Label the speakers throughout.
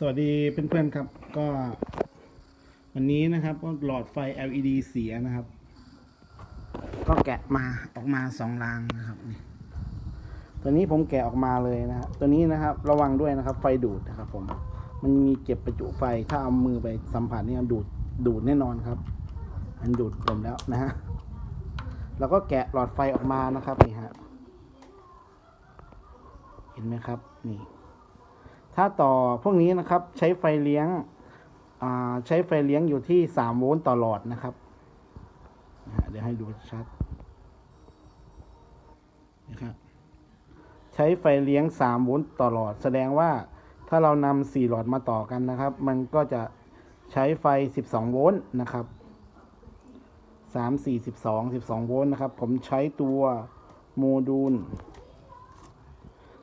Speaker 1: สวัสดีเพื่อนๆครับก็ วันนี้นะครับก็หลอดไฟ LED เสียนะครับ ก็แกะมาออกมาสองรางนะครับนี่ตัวนี้ผมแกะออกมาเลยนะฮะตัวนี้นะครับ ระวังด้วยนะครับ ไฟดูดนะครับ ผมมันมีเก็บประจุไฟถ้าเอามือไปสัมผัสนี่ดูดดูดแน่นอนครับมันดูดผมแล้วนะฮะแล้วก็แกะหลอดไฟออกมานะครับนี่ฮะเห็นไหมครับนี่ ถ้าต่อพวกนี้นะครับใช้ไฟเลี้ยงใช้ไฟเลี้ยงอยู่ที่สามโวลต์ต่อหลอดนะครับ เดี๋ยวให้ดูชัดนะครับใช้ไฟเลี้ยงสามโวลต์ต่อหลอด แสดงว่าถ้าเรานำสี่หลอดมาต่อกันนะครับ มันก็จะใช้ไฟสิบสองโวลต์นะครับสามสี่สิบสองสิบสองโวลต์นะครับ ผมใช้ตัวโมดูล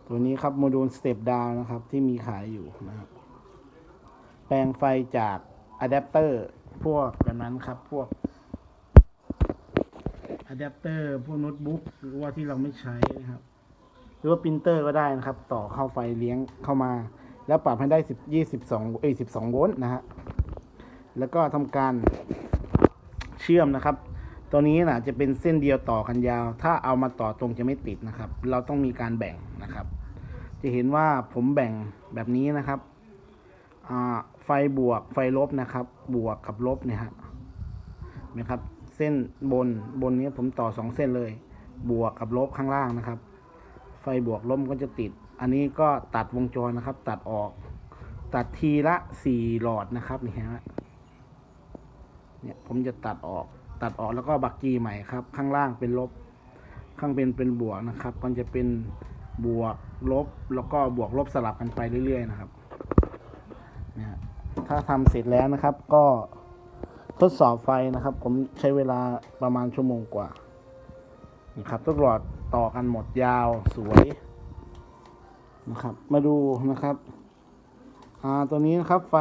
Speaker 1: ตัวนี้ครับโมดูลสเตปดาวนะครับ ที่มีขายอยู่นะครับ แปลงไฟจากอะแดปเตอร์พวกแบบนั้นครับพวกอะแดปเตอร์พวกโน้ตบุ๊กหรือว่าที่เราไม่ใช้นะครับ หรือว่าปรินเตอร์ก็ได้นะครับ ต่อเข้าไฟเลี้ยงเข้ามา แล้วปรับให้ได้สิบยี่สิบสองเอ้ยสิบสองโวลต์นะฮะแล้วก็ทำการเชื่อมนะครับ ตัวนี้นะจะเป็นเส้นเดียวต่อกันยาว ถ้าเอามาต่อตรงจะไม่ติดนะครับ เราต้องมีการแบ่ง จะเห็นว่าผมแบ่งแบบนี้นะครับไฟบวกไฟลบนะครับ บวกกับลบเนี่ยฮะนะครับ เส้นบนบนนี้ผมต่อสองเส้นเลย บวกกับลบข้างล่างนะครับ ไฟบวกลบก็จะติด อันนี้ก็ตัดวงจรนะครับ ตัดออก ตัดทีละสี่หลอดนะครับนี่ฮะเนี่ยผมจะตัดออกตัดออกแล้วก็บักกีใหม่ครับ ข้างล่างเป็นลบ ข้างเป็นเป็นบวกนะครับ มันจะเป็น บวกลบแล้วก็บวกลบสลับกันไปเรื่อย ๆ นะครับเนี่ยถ้าทำเสร็จแล้วนะครับก็ทดสอบไฟนะครับ ผมใช้เวลาประมาณชั่วโมงกว่านะครับทุกหลอดต่อกันหมดยาวสวยนะครับ มาดูนะครับอ่าตัวนี้นะครับไฟ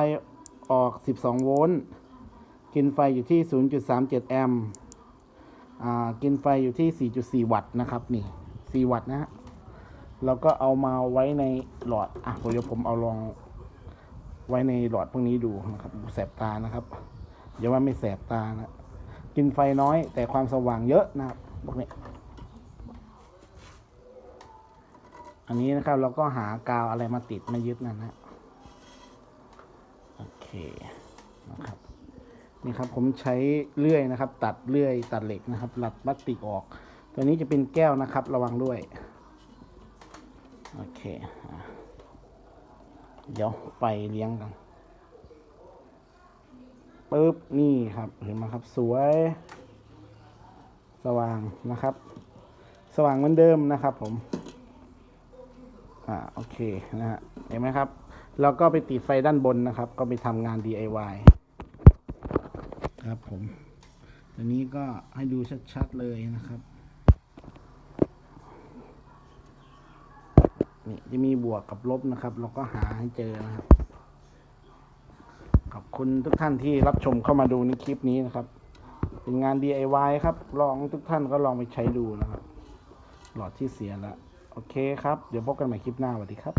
Speaker 1: ออก 12 โวลต์กินไฟอยู่ที่ 0.37 แอมป์อ่ากินไฟอยู่ที่ 4.4 วัตต์นะครับนี่ 4 วัตต์นะฮะ แล้วก็เอามาไว้ในหลอด อะเดี๋ยวผมเอาลองไว้ในหลอดพวกนี้ดูนะครับ แสบตานะครับอย่าว่าไม่แสบตานะ กินไฟน้อยแต่ความสว่างเยอะนะครับพวกนี้ อันนี้นะครับเราก็หากาวอะไรมาติดมายึดนั่นนะโอเคนะครับนี่ครับผมใช้เลื่อยนะครับ ตัดเลื่อยตัดเหล็กนะครับหลัดพลาสติกออก ตัวนี้จะเป็นแก้วนะครับ ระวังด้วย โอเค เดี๋ยวไฟเลี้ยงกันปึ๊บ นี่ครับ เห็นไหมครับ สวย สว่างนะครับ สว่างเหมือนเดิมนะครับผม อ่า โอเคนะฮะ เห็นไหมครับแล้วก็ไปติดไฟด้านบนนะครับ ก็ไปทำงาน DIY ครับผมตัวนี้ก็ให้ดูชัดๆเลยนะครับ นี่จะมีบวกกับลบนะครับ เราก็หาให้เจอนะครับขอบคุณทุกท่านที่รับชมเข้ามาดูในคลิปนี้นะครับ เป็นงาน DIY ครับ ลองทุกท่านก็ลองไปใช้ดูนะครับ หลอดที่เสียแล้วโอเคครับ เดี๋ยวพบกันใหม่คลิปหน้าสวัสดีครับ